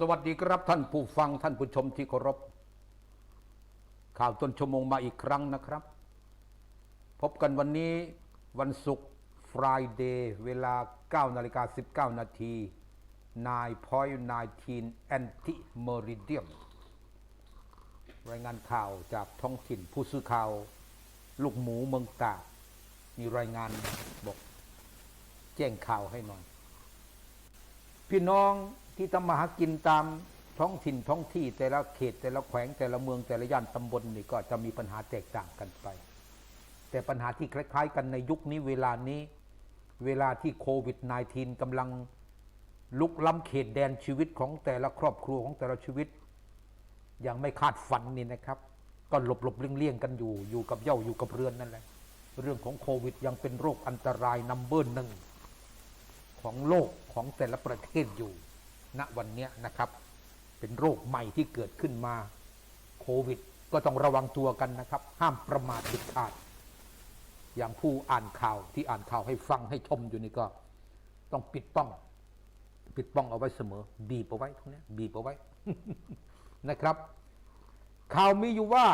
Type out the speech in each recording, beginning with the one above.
สวัสดีครับท่านผู้ฟังท่านผู้ชมที่เคารพ ข่าวต้นชั่วโมงมาอีกครั้งนะครับ พบกันวันนี้วันศุกร์ Friday เวลา 9 นาฬิกา 19 นาที9.19 anti meridian รายงานข่าวจากท้องถิ่นผู้สื่อข่าว ลูกหมูเมืองตากมีรายงานบอก แจ้งข่าวให้หน่อย พี่น้อง ที่ทำมาหากินตามท้องถิ่นท้องที่แต่ละเขตแต่ละแขวงแต่ละเมืองแต่ละย่านตำบลนี่ก็จะมีปัญหาแตกต่างกันไป แต่ปัญหาที่คล้าย ๆ กันในยุคนี้เวลานี้ เวลาที่โควิด -19 กำลังลุกล้ำเขตแดนชีวิตของแต่ละครอบครัวของแต่ละชีวิตยังไม่คาดฝันนี่นะครับ ก็หลบหลบเลี่ยงเลี่ยงๆกันอยู่ อยู่กับเย่าอยู่กับเรือนนั่นแหละ เรื่องของโควิดยังเป็นโรคอันตรายนัมเบอร์หนึ่งของโลกของแต่ละประเทศอยู่ ณวันนี้นะครับ เป็นโรคใหม่ที่เกิดขึ้นมาโควิด ก็ต้องระวังตัวกันนะครับ ห้ามประมาทเด็ดขาด อย่างผู้อ่านข่าวที่อ่านข่าวให้ฟังให้ชมอยู่นี่ก็ ต้องปิดป้อง ปิดป้องเอาไว้เสมอ บีบเอาไว้ตรงนี้บีบเอาไว้นะครับ ข่าวมีอยู่ว่า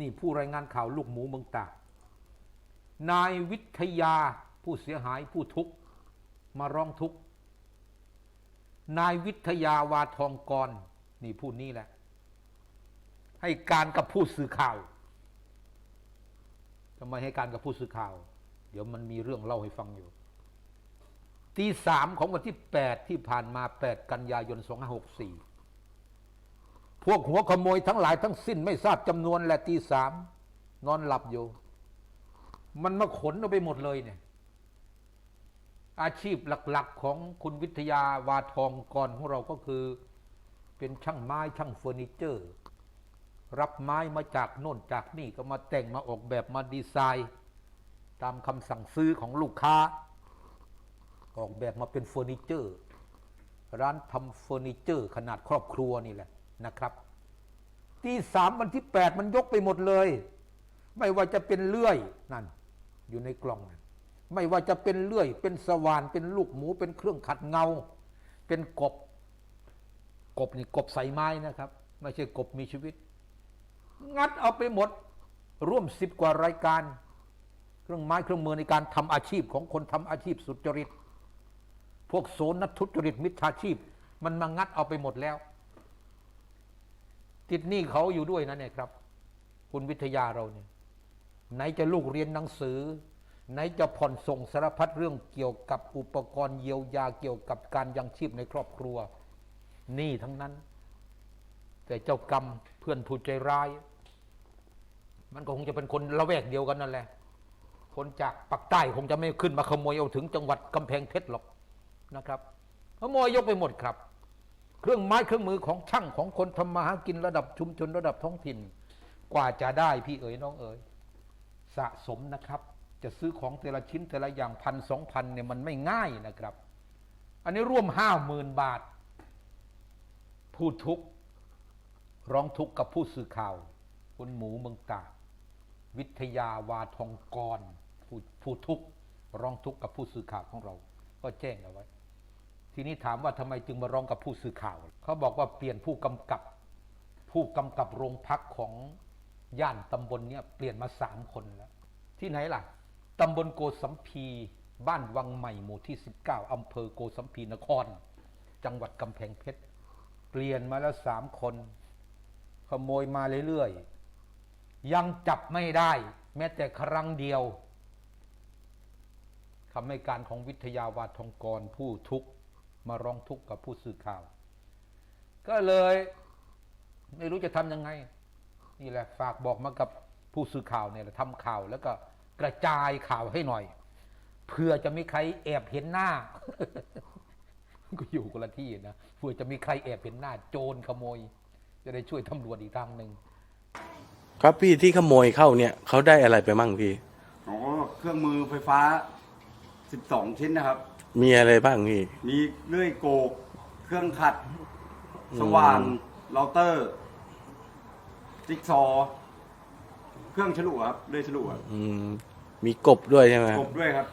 นี่ผู้รายงานข่าวลูกหมูเมืองตากนายวิทยาผู้เสียหายผู้ทุกข์มาร้องทุกข์ นายวิทยาวาทองกร นี่ผู้นี้แหละ ให้การกับผู้สื่อข่าวทำไมให้การกับผู้สื่อข่าว เดี๋ยวมันมีเรื่องเล่าให้ฟังอยู่ ตีสามของวันที่8ที่ผ่านมา8กันยายน2564พวกหัวขโมยทั้งหลายทั้งสิ้นไม่ทราบจำนวนแหละตีสามนอนหลับอยู่ มันมาขนเอาไปหมดเลยเนี่ย อาชีพหลักๆ ของคุณวิทยาวาทองกรของเราก็คือ เป็นช่างไม้ช่างเฟอร์นิเจอร์ รับไม้มาจากโน่นจากนี่ก็มาแต่งมาออกแบบมาดีไซน์ ตามคำสั่งซื้อของลูกค้า ออกแบบมาเป็นเฟอร์นิเจอร์ ร้านทำเฟอร์นิเจอร์ ขนาดครอบครัวนี่แหละนะครับ ที่สามวันที่แปดมันยกไปหมดเลย ไม่ว่าจะเป็นเลื่อยนั่น อยู่ในกล่องน ไม่ว่าจะเป็นเลื่อย เป็นสว่าน เป็นลูกหมู เป็นเครื่องขัดเงา เป็นกบ กบนี่กบใส่ไม้นะครับ ไม่ใช่กบมีชีวิต งัดเอาไปหมด ร่วมสิบกว่ารายการ เครื่องไม้เครื่องมือในการทำอาชีพของคนทำอาชีพสุจริต พวกโสนทุจริตมิจฉาชีพ มันมางัดเอาไปหมดแล้ว ติดหนี้เขาอยู่ด้วยนะเนี่ยครับ คุณวิทยาเราเนี่ย ไหนจะลูกเรียนหนังสือ ไหนจะผ่อนส่งสารพัดเรื่องเกี่ยวกับอุปกรณ์เยียวยาเกี่ยวกับการยังชีพในครอบครัว นี่ทั้งนั้น แต่เจ้ากรรมเพื่อนผู้ใจร้าย มันก็คงจะเป็นคนละแวกเดียวกันนั่นแหละ คนจากปักใต้คงจะไม่ขึ้นมาขโมยเอาถึงจังหวัดกำแพงเพชรหรอกนะครับขโมยยกไปหมดครับ เครื่องไม้เครื่องมือของช่างของคนทำมาหากินระดับชุมชนระดับท้องถิ่น กว่าจะได้พี่เอ๋ยน้องเอ๋ยสะสมนะครับ จะซื้อของแต่ละชิ้นแต่ละอย่างพันสองพันเนี่ยมันไม่ง่ายนะครับ อันนี้ร่วมห้าหมื่นบาท ผู้ทุกร้องทุกข์กับผู้สื่อข่าว คุณหมูเมืองตากวิทยาวาทองกรผู้ผู้ทุกร้องทุกข์กับผู้สื่อข่าวของเรา ก็แจ้งเอาไว้ ทีนี้ถามว่าทำไมจึงมาร้องกับผู้สื่อข่าว เขาบอกว่าเปลี่ยนผู้กำกับ ผู้กำกับโรงพักของย่านตำบลเนี่ยเปลี่ยนมาสามคนแล้ว ที่ไหนล่ะ ตำบลโกสัมพี บ้านวังใหม่หมู่ที่ 19 อำเภอโกสัมพีนคร จังหวัดกำแพงเพชรเปลี่ยนมาแล้วสามคน ขโมยมาเรื่อยๆ ยังจับไม่ได้ แม้แต่ครั้งเดียวคำให้การของวิทยาวาทองกรผู้ทุกข์มาร้องทุกข์กับผู้สื่อข่าว ก็เลยไม่รู้จะทำยังไง นี่แหละฝากบอกมากับผู้สื่อข่าวเนี่ยทำข่าวแล้วก็ กระจายข่าวให้หน่อยเพื่อจะมีใครแอบเห็นหน้า ก็อยู่คนละที่นะเพื่อจะมีใครแอบเห็นหน้า โจรขโมย จะได้ช่วยตำรวจอีกทางหนึ่งครับพี่ที่ขโมยเข้าเนี่ยเขาได้อะไรไปมั่งพี่อ๋อเครื่องมือไฟฟ้า 12 ชิ้นนะครับ มีอะไรบ้างพี่ มีเลื่อยโกก เครื่องขัด สว่านเราเตอร์ จิ๊กซอว์ เครื่องฉลุครับเลื่อยฉลุครับอืมมีกบด้วยใช่ไหมคกรับบด้วยครับ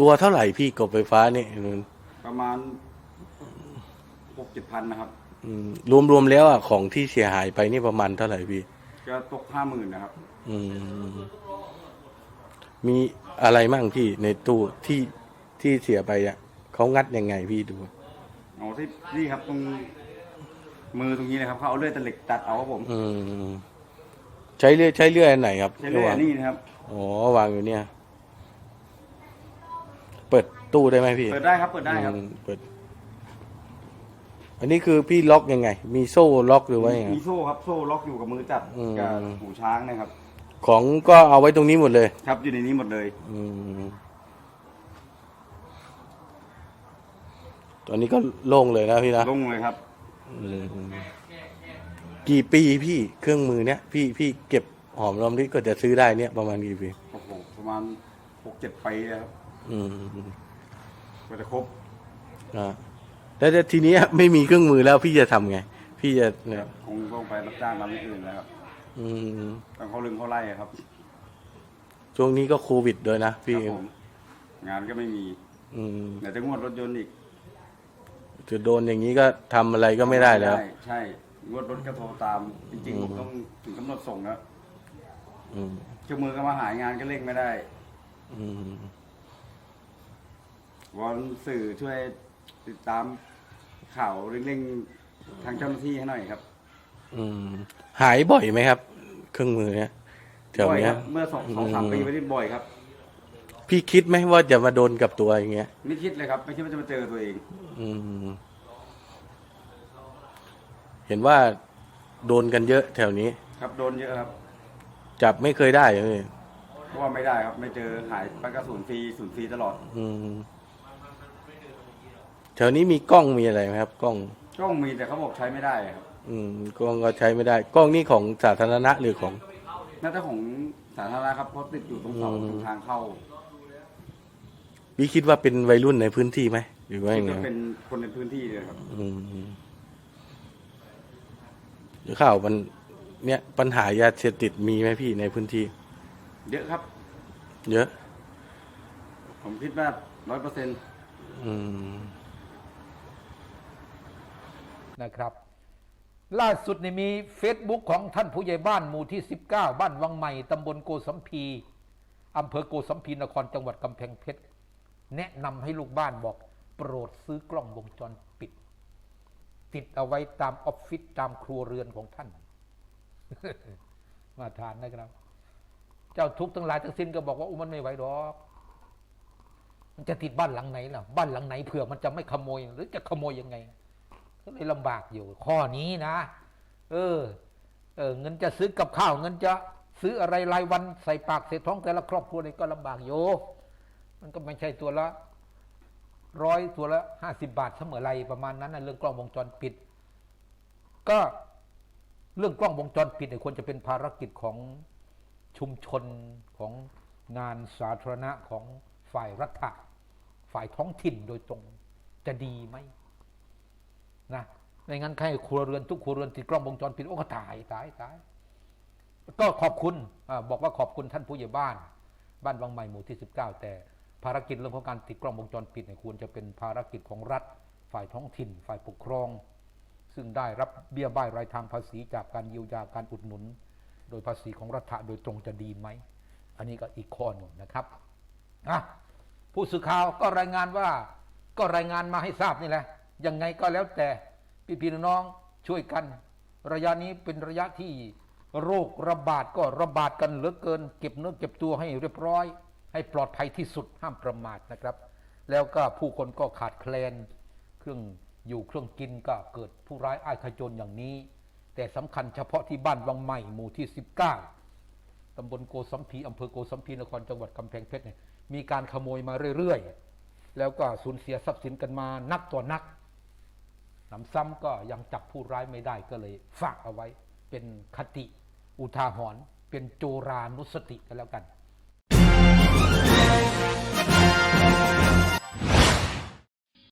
ตัวเท่าไหร่พี่กบไฟฟ้านี่นุ่นประมาณหกเจ็ดพันนะครับออืมรวมๆแล้วอะของที่เสียหายไปนี่ประมาณเท่าไหร่พี่ ก็ตกห้าหมื่นนะครับ อืมมีอะไรมั่งพี่ในตู้ที่ที่เสียไปอะเขางัดยังไงพี่ดูอ๋อที่นี่ครับตรงมือตรงนี้นะครับเขาเอาเลื่อยตะเหล็กตัดเอาครับผม อืม ใช้เลื่อยใช้เลื่อยอันไหนครับใช้เลื่อยอันนี้นะครับ อ๋อวางอยู่เนี่ย เปิดตู้ได้ไหมพี่ เปิดได้ครับ เปิดได้ครับอืมเปิด อันนี้คือพี่ล็อกยังไง มีโซ่ล็อกหรือว่ายังไง มีโซ่ครับโซ่ล็อกอยู่กับมือจับอืม กับหูช้างนะครับ ของก็เอาไว้ตรงนี้หมดเลย ครับอยู่ในนี้หมดเลย อืมตอนนี้ก็โล่งเลยนะพี่นะ ลงเลยครับ อืม กี่ปีพี่เครื่องมือเนี้ยพี่พี่เก็บหอมรอมริบก็จะซื้อได้เนี่ยประมาณกี่ปีโอ้โหประมาณหกเจ็ดปีนะครับอืมกว่าจะครบอ่าแล้วแต่ทีเนี้ยไม่มีเครื่องมือแล้วพี่จะทำไง พี่จะเนี่คยรับคงต้องไปรับจ้างทำอย่างอื่นแล้วครับ อืมต้องเขาลึงเขาไล่ครับ ช่วงนี้ก็โควิดด้วยนะคพี่รับผมงานก็ไม่มี อืมไหนจะงวดรถยนต์อีกจะโดนอย่างนี้ก็ทำอะไรก็ไม่ได้แล้วใช่ งวดรถก็โทรตาม จริงอืๆมผมต้องถึงกำหนดส่งแล้วอืมเจ้ามือก็มาหางานก็เร่งไม่ได้ อืมวอนสื่อช่วยติดตามข่าวเร่งๆทางเจ้าหน้าที่ให้หน่อยครับอืมหายบ่อยไหมครับ เครื่องมือเนี้ยแถวบ่อยเนี้คย รับเมื่อสองสองสามอืมปีไปนี่บ่อยครับ พี่คิดไหมว่าจะมาโดนกับตัวอย่างเงี้ย ไม่คิดเลยครับ ไม่คิดว่าจะมาเจอตัวเอง อืม เห็นว่าโดนกันเยอะแถวนี้ ครับโดนเยอะครับ จับไม่เคยได้เลยเพราะว่าไม่ได้ครับไม่เจอหายไปกระสุนฟรีศูนย์ฟรีตลอดอืมแถวนี้มีกล้องมีอะไรไหมครับ กล้อง กล้องมีแต่เขาบอกใช้ไม่ได้ครับอืมกล้องก็ใช้ไม่ได้ กล้องนี่ของสาธารณะหรือของ น่าจะของสาธารณะครับเพราะติดอยู่ตรงเสาอืม ตรงทางเข้าพี่คิดว่าเป็นวัยรุ่นในพื้นที่ไหมหรือว่าคิยัดงไงว่าเป็นคนในพื้นที่เลยครับ อืม เดี๋ยวข่าวมันเนี่ยปัญหายาเสพติดมีไหมพี่ในพื้นที่ เยอะครับ เยอะ ผมคิดว่าร้อยเปอร์เซ็นต์อืม นะครับ ล่าสุดนี่มี Facebook ของท่านผู้ใหญ่บ้านหมู่ที่ 19 บ้านวังใหม่ตำบลโกสัมพีอำเภอโกสัมพีนครจังหวัดกำแพงเพชร แนะนำให้ลูกบ้านบอก โปรดซื้อกล้องวงจรปิด ติดเอาไว้ตามออฟฟิศตามครัวเรือนของท่าน มาทานนะครับ เจ้าทุกข์ทั้งหลายทั้งสิ้นก็บอกว่าอุมันไม่ไหวหรอกมันจะติดบ้านหลังไหนล่ะ บ้านหลังไหนเผื่อมันจะไม่ขโมย หรือจะขโมยยังไงก็เลยลำบากอยู่ ข้อนี้นะ เออ เออ เงินจะซื้อกับข้าว เงินจะซื้ออะไรรายวันใส่ปากใส่ท้องแต่ละครอบครัวนี่ก็ลำบากอยู่ มันก็ไม่ใช่ตัวละ ร้อยตัวละห้าสิบาทเสมอไรประมาณนั้นนะเรื่องกล้องวงจรปิด ก็เรื่องกล้องวงจรปิดเนี่ยควรจะเป็นภารกิจของชุมชนของงานสาธารณะของฝ่ายรัฐฝ่ายท้องถิ่นโดยตรงจะดีไหมนะไม่งั้นใครครัวเรือนทุกครัวเรือนติดกล้องวงจรปิดโอ้ก็ตายตายตายก็ขอบคุณอบอกว่าขอบคุณท่านผู้ใหญ่บ้าน บ้านวังใหม่หมู่ที่ 19 แต่ ภารกิจเรื่องของการติดกล้องวงจรปิดเนี่ยควรจะเป็นภารกิจของรัฐ ฝ่ายท้องถิ่น ฝ่ายปกครอง ซึ่งได้รับเบี้ยบ้ายรายทางภาษีจากการเยียวยาการอุดหนุน โดยภาษีของรัฐโดยตรงจะดีไหม อันนี้ก็อีกข้อหนึ่งนะครับอะผู้สื่อข่าวก็รายงานว่าก็รายงานมาให้ทราบนี่แหละยังไงก็แล้วแต่พี่พี่น้องช่วยกัน ระยะนี้เป็นระยะที่โรคระบาดก็ระบาดกันเหลือเกิน เก็บเนื้อเก็บตัวให้เรียบร้อย ให้ปลอดภัยที่สุดห้ามประมาทนะครับ แล้วก็ผู้คนก็ขาดแคลนเครื่องอยู่เครื่องกินก็เกิดผู้ร้ายอ้ายขจรอย่างนี้ แต่สำคัญเฉพาะที่บ้านวังใหม่หมู่ที่ 19ตำบลโกสัมพีอำเภอโกสัมพีนครจังหวัดกำแพงเพชรเนี่ยมีการขโมยมาเรื่อยๆ แล้วก็สูญเสียทรัพย์สินกันมานักต่อนักหนำซ้ำก็ยังจับผู้ร้ายไม่ได้ก็เลยฝากเอาไว้ เป็นคติ อุทาหรณ์เป็นโจรานุสติกันแล้วกัน Thank you.